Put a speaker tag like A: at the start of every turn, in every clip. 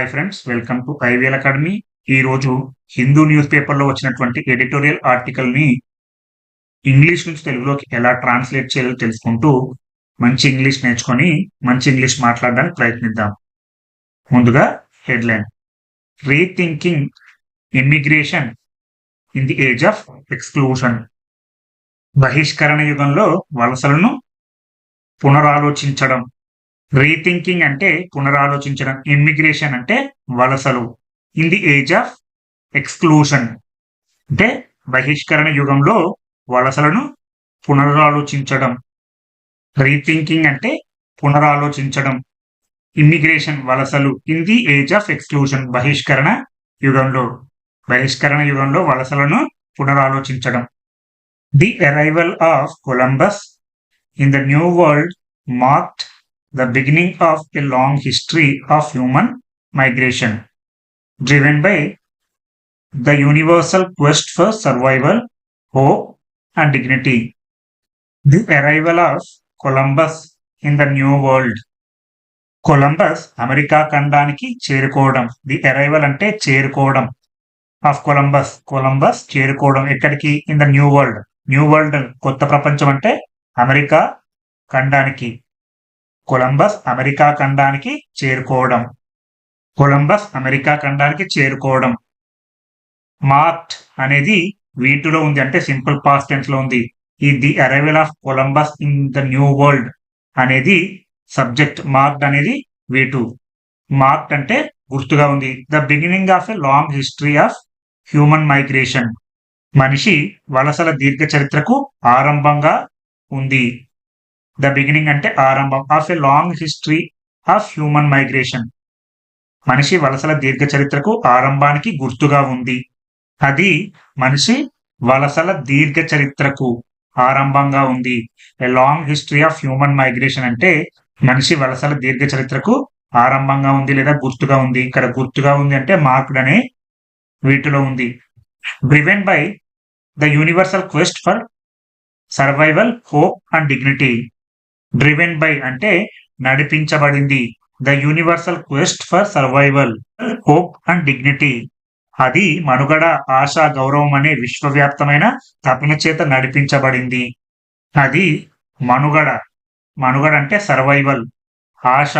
A: Hi friends welcome to IVL academy. ఈ రోజు Hindu news పేపర్లో వచ్చినటువంటి ఎడిటోరియల్ ఆర్టికల్ని ఇంగ్లీష్ నుంచి తెలుగులోకి ఎలా ట్రాన్స్లేట్ చేయాలో తెలుసుకుంటూ మంచి ఇంగ్లీష్ నేర్చుకొని మంచి ఇంగ్లీష్ మాట్లాడడానికి ప్రయత్నిద్దాం. ముందుగా headline. Rethinking immigration in the age of exclusion. బహిష్కరణ యుగంలో వలసలను పునరాలోచించడం. రీథింకింగ్ అంటే పునరాలోచించడం ఇమ్మిగ్రేషన్ అంటే వలసలు. In the age of exclusion అంటే బహిష్కరణ యుగంలో వలసలను పునరాలోచించడం. రీథింకింగ్ అంటే పునరాలోచించడం. ఇమ్మిగ్రేషన్ వలసలు. In the age of exclusion బహిష్కరణ యుగంలో. బహిష్కరణ యుగంలో వలసలను పునరాలోచించడం. The arrival of Columbus in the New World marked the beginning of a long history of human migration, driven by the universal quest for survival, hope, and dignity. The arrival of Columbus in the New World. Columbus America ఖండానికి చేరుకోవడం the arrival అంటే చేరుకోవడం of Columbus Columbus చేరుకోవడం ఎక్కడికి in the new world new world కొత్త ప్రపంచం అంటే America ఖండానికి Columbus America ఖండానికి చేరుకోవడం. కొలంబస్ అమెరికా ఖండానికి చేరుకోవడం. మార్క్ట్ అనేది వీటిలో ఉంది అంటే సింపుల్ పాస్ట్ టెన్స్లో ఉంది. ఈ the arrival of Columbus in the New World అనేది సబ్జెక్ట్ మార్క్డ్ అనేది వీటు. మార్క్డ్ అంటే గుర్తుగా ఉంది. The beginning of a long history of human migration. మనిషి వలసల దీర్ఘ చరిత్రకు ఆరంభంగా ఉంది. ద బిగినింగ్ అంటే ఆరంభం of a long history of human migration. మనిషి వలసల దీర్ఘ చరిత్రకు ఆరంభానికి గుర్తుగా ఉంది. అది మనిషి వలసల దీర్ఘ చరిత్రకు ఆరంభంగా ఉంది. A long history of human migration అంటే మనిషి వలసల దీర్ఘ చరిత్రకు ఆరంభంగా ఉంది లేదా గుర్తుగా ఉంది. ఇక్కడ గుర్తుగా ఉంది అంటే మార్క్డ్ అనే వీటిలో ఉంది. Driven by the universal quest for survival hope and dignity driven by అంటే నడిపించబడింది. The universal quest for survival hope and dignity అది మనుగడ ఆశ గౌరవం అనే విశ్వవ్యాప్తమైన తపన చేత నడిపించబడింది. అది మనుగడ. మనుగడ అంటే సర్వైవల్ ఆశ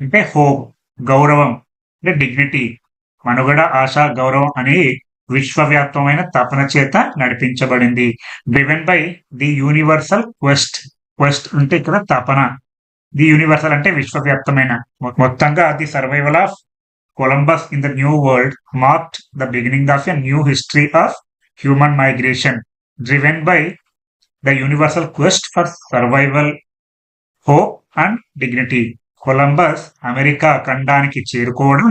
A: అంటే హోప్ గౌరవం అంటే డిగ్నిటీ మనుగడ ఆశ గౌరవం అనే విశ్వవ్యాప్తమైన తపన చేత నడిపించబడింది. Driven by the universal quest quest అంటే ఇక్కడ తపన. ది యూనివర్సల్ అంటే విశ్వవ్యాప్తమైన. మొత్తంగా the survival of Columbus in the New World marked the beginning of a new history of human migration driven by the universal quest for survival hope and dignity Columbus America ఖండానికి చేరుకోవడం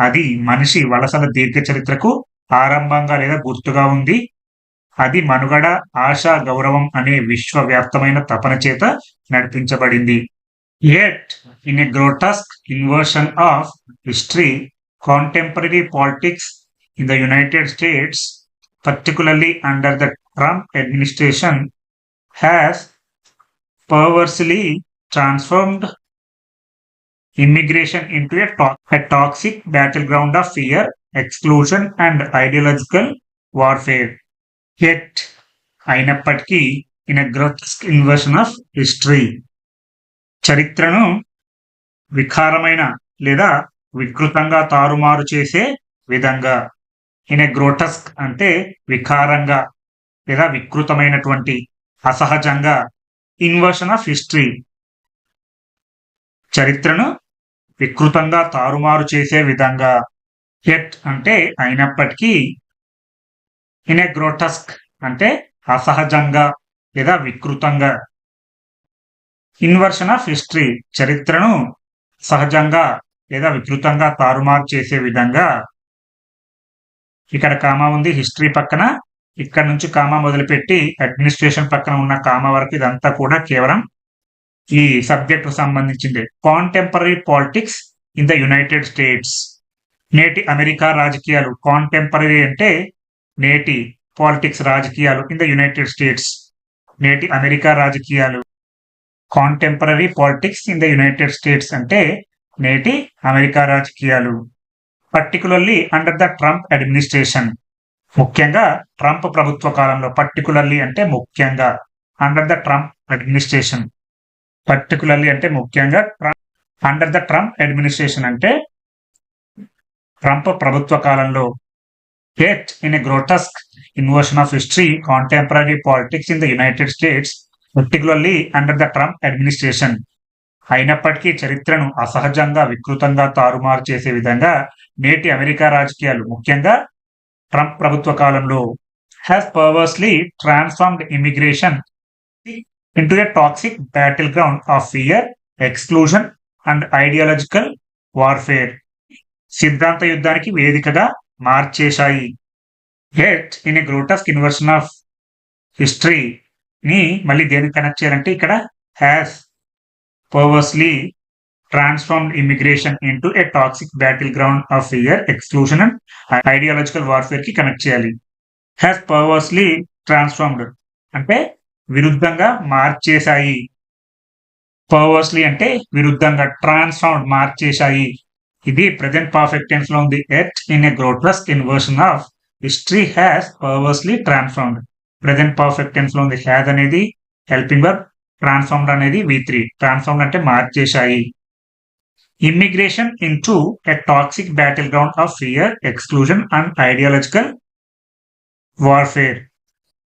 A: అది మనిషి వలసల దీర్ఘ చరిత్రకు ఆరంభంగా లేదా గుర్తుగా ఉంది. అది మనుగడ ఆశ గౌరవం అనే విశ్వవ్యాప్తమైన తపన చేత నడిపించబడింది yet in a grotesque inversion of history contemporary politics in the United States particularly under the Trump administration has perversely transformed immigration into a, to- a toxic battleground of fear, exclusion, and ideological warfare. Yet, అయినప్పటికీ in a grotesque inversion of history చరిత్రను వికారమైన లేదా వికృతంగా తారుమారు చేసే విధంగా. In a గ్రోటస్క్ అంటే వికారంగా లేదా వికృతమైనటువంటి అసహజంగా. ఇన్వర్షన్ ఆఫ్ హిస్టరీ చరిత్రను వికృతంగా తారుమారు చేసే విధంగా. ఎట్ అంటే అయినప్పటికీ ఇన్ ఎ గ్రోటస్క్ అంటే అసహజంగా లేదా వికృతంగా. ఇన్వర్షన్ ఆఫ్ హిస్టరీ చరిత్రను సహజంగా లేదా వికృతంగా తారుమారు చేసే విధంగా. ఇక్కడ కామా ఉంది హిస్టరీ పక్కన. ఇక్కడ నుంచి కామా మొదలుపెట్టి అడ్మినిస్ట్రేషన్ పక్కన ఉన్న కామా వరకు ఇదంతా కూడా కేవలం ఈ సబ్జెక్ట్ సంబంధించింది. Contemporary politics in the United States. నేటి అమెరికా రాజకీయాలు కాంటెంపరీ అంటే నేటి పాలిటిక్స్ రాజకీయాలు ఇన్ ద యునైటెడ్ స్టేట్స్. నేటి అమెరికా రాజకీయాలు. Contemporary politics in the United States అంటే నేటి అమెరికా రాజకీయాలు. Particularly under the Trump administration. ముఖ్యంగా ట్రంప్ ప్రభుత్వ కాలంలో పర్టికులర్లీ అంటే ముఖ్యంగా under the Trump administration. Particularly అంటే ముఖ్యంగా అండర్ ద ట్రంప్ అడ్మినిస్ట్రేషన్ అంటే ట్రంప్ ప్రభుత్వ కాలంలో yet in a grotesque inversion of history, contemporary politics in the United States, particularly under the Trump administration. అయినప్పటికీ చరిత్రను అసహజంగా వికృతంగా తారుమారు చేసే విధంగా నేటి అమెరికా రాజకీయాలు ముఖ్యంగా ట్రంప్ ప్రభుత్వ కాలంలో has perversely transformed immigration into a toxic battleground of fear exclusion and ideological warfare సిద్ధాంత యుద్ధానికి వేదికగా మార్చేశాయి. Yet in a grotesque inversion of history ని మళ్ళీ దేనికి కనెక్ట్ చేయాలంటే ఇక్కడ has perversely transformed immigration into a toxic battleground of fear exclusion and ideological వార్ఫేర్కి కనెక్ట్ చేయాలి. హ్యాస్ పర్వర్స్లీ ట్రాన్స్ఫార్మ్డ్ అంటే విరుద్ధంగా మార్చేశాయి. పర్వర్స్లీ అంటే విరుద్ధంగా ట్రాన్స్ఫార్మ్డ్ మార్చేశాయి. ఇది ప్రజెంట్ పర్ఫెక్ట్ టెన్స్లో ఉంది. Yet in a grotesque inversion of history has perversely transformed present perfect టెన్స్లో ఉంది. హ్యాజ్ అనేది హెల్పింగ్ వర్బ్ ట్రాన్స్ఫార్మ్డ్ అనేది వి త్రీ ట్రాన్స్ఫార్మ్డ్ అంటే మార్చేశాయి. Immigration into a toxic battleground of fear exclusion and ideological warfare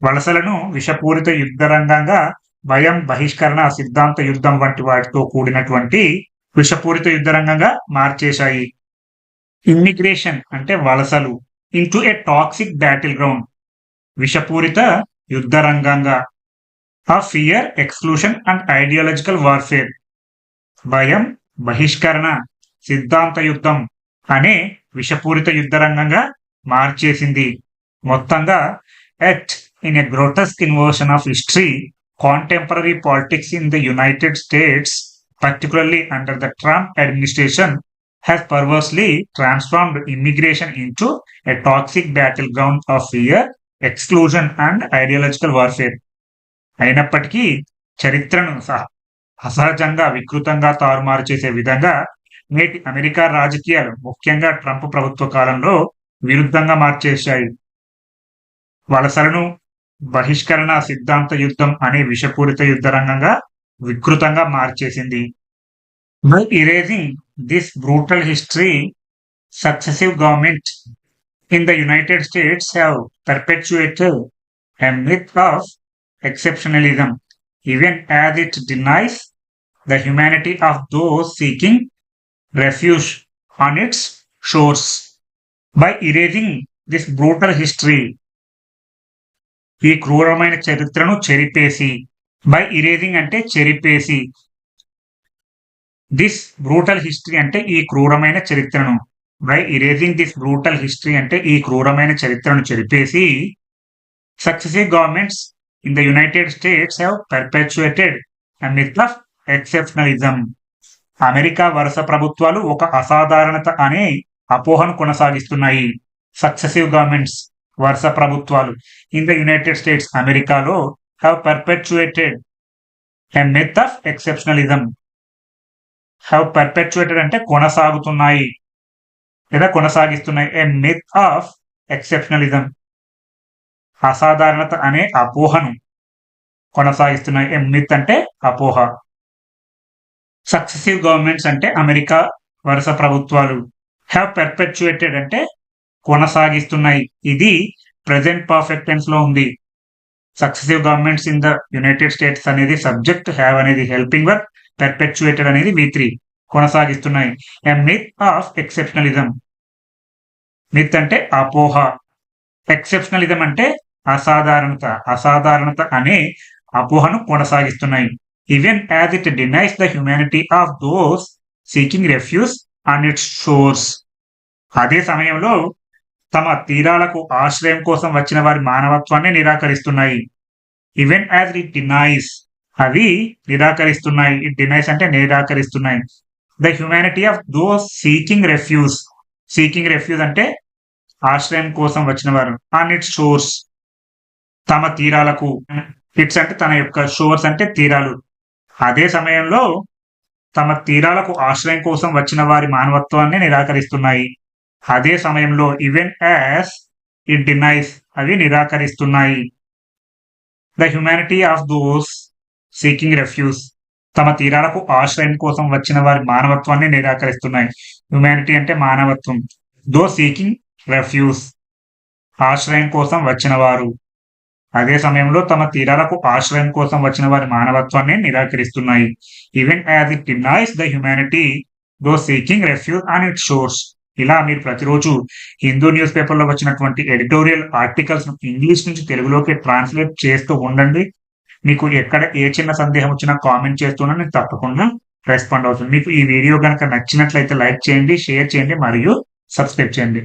A: వలసలను విషపూరిత యుద్ధ రంగంగా భయం బహిష్కరణ సిద్ధాంత యుద్ధం వంటి వాటితో కూడినటువంటి విషపూరిత యుద్ధరంగంగా మార్చేశాయి. ఇమ్మిగ్రేషన్ అంటే వలసలు into a toxic battleground విషపూరిత యుద్ధ రంగంగా. ఆ fear exclusion and ideological warfare భయం బహిష్కరణ సిద్ధాంత యుద్ధం అనే విషపూరిత యుద్ధరంగంగా మార్చేసింది. మొత్తంగా yet in a grotesque inversion of history contemporary politics in the United States particularly under the Trump administration, has perversely transformed immigration into a toxic battleground of fear, exclusion and ideological warfare. అయినప్పటికీ చరిత్రను అసహజంగా వికృతంగా తారుమారు చేసే విధంగా నేటి America రాజకీయాలు ముఖ్యంగా Trump ప్రభుత్వ కాలంలో విరుద్ధంగా మార్చేశాయి వలసలను బహిష్కరణ సిద్ధాంత యుద్ధం అనే విషపూరిత యుద్ధ రంగంగా వికృతంగా మార్చేసింది. By erasing this brutal history successive government in the United States have perpetuated a of exceptionalism even as it denies the humanity of those seeking refuge on its shores by erasing this brutal history ఈ క్రూరమైన చరిత్రను చెరిపేసి by erasing అంటే చెరిపేసి. This brutal history అంటే ఈ క్రూరమైన చరిత్రను. By erasing this brutal history అంటే ఈ క్రూరమైన చరిత్రను చెరిపేసి successive governments in the United States have perpetuated myth of exceptionalism America వరుస ప్రభుత్వాలు ఒక అసాధారణత అనే అపోహను కొనసాగిస్తున్నాయి. సక్సెసివ్ గవర్నమెంట్స్ వరుస ప్రభుత్వాలు. ఇన్ ద యునైటెడ్ స్టేట్స్ అమెరికాలో have perpetuated a myth of exceptionalism. Have perpetuated అంటే కొనసాగుతున్నాయి. లేదా కొనసాగిస్తున్నాయి. ఏ మిత్ ఆఫ్ ఎక్సెప్షనలిజం అసాధారణత అనే అపోహను కొనసాగిస్తున్నాయి. ఏ మిత్ అంటే అపోహ. సక్సెసివ్ గవర్నమెంట్స్ అంటే అమెరికా వరుస ప్రభుత్వాలు. హ్యావ్ పెర్పెచుయేటెడ్ అంటే కొనసాగిస్తున్నాయి. ఇది ప్రజెంట్ పర్ఫెక్టెన్స్లో ఉంది. Successive governments in the United States అనేది సబ్జెక్ట్ హ్యావ్ అనేది హెల్పింగ్ వర్క్ పెర్పెక్చుయేటెడ్ అనేది V three కొనసాగిస్తున్నాయి. A myth of exceptionalism myth అంటే అపోహ. ఎక్సెప్షనలిజం అంటే అసాధారణత. అసాధారణత అనే అపోహను కొనసాగిస్తున్నాయి. Even as it denies the humanity of those seeking refuge and its shores అదే సమయంలో తమ తీరాలకు ఆశ్రయం కోసం వచ్చిన వారి మానవత్వాన్ని నిరాకరిస్తున్నాయి. ఈవెన్ యాజ్ ఇట్ డినైస్ అవి నిరాకరిస్తున్నాయి. ఇట్ డినైస్ అంటే నిరాకరిస్తున్నాయి. The humanity of those seeking refuge seeking refuge అంటే ఆశ్రయం కోసం వచ్చిన వారు. ఆన్ ఇట్స్ షోర్స్ తమ తీరాలకు ఇట్స్ అంటే తన యొక్క షోర్స్ అంటే తీరాలు. అదే సమయంలో తమ తీరాలకు ఆశ్రయం కోసం వచ్చిన వారి మానవత్వాన్ని నిరాకరిస్తున్నాయి. అదే సమయంలో ఈవెన్ యాజ్ ఇట్ డినైస్ అవి నిరాకరిస్తున్నాయి. The humanity of those seeking refuge తమ తీరాలకు ఆశ్రయం కోసం వచ్చిన వారి మానవత్వాన్ని నిరాకరిస్తున్నాయి. హ్యుమానిటీ అంటే మానవత్వం. దో సీకింగ్ రెఫ్యూజ్ ఆశ్రయం కోసం వచ్చిన వారు. అదే సమయంలో తమ తీరాలకు ఆశ్రయం కోసం వచ్చిన వారి మానవత్వాన్ని నిరాకరిస్తున్నాయి. Even as it denies the humanity those seeking refuge and it shores ఇలా మీరు ప్రతిరోజు హిందూ న్యూస్ పేపర్లో వచ్చినటువంటి ఎడిటోరియల్ ఆర్టికల్స్ ఇంగ్లీష్ నుంచి తెలుగులోకి ట్రాన్స్లేట్ చేస్తూ ఉండండి. మీకు ఎక్కడ ఏ చిన్న సందేహం వచ్చినా కామెంట్ చేస్తున్నా నేను తప్పకుండా రెస్పాండ్ అవుతుంది మీకు ఈ వీడియో కనుక నచ్చినట్లయితే లైక్ చేయండి షేర్ చేయండి మరియు సబ్స్క్రైబ్ చేయండి.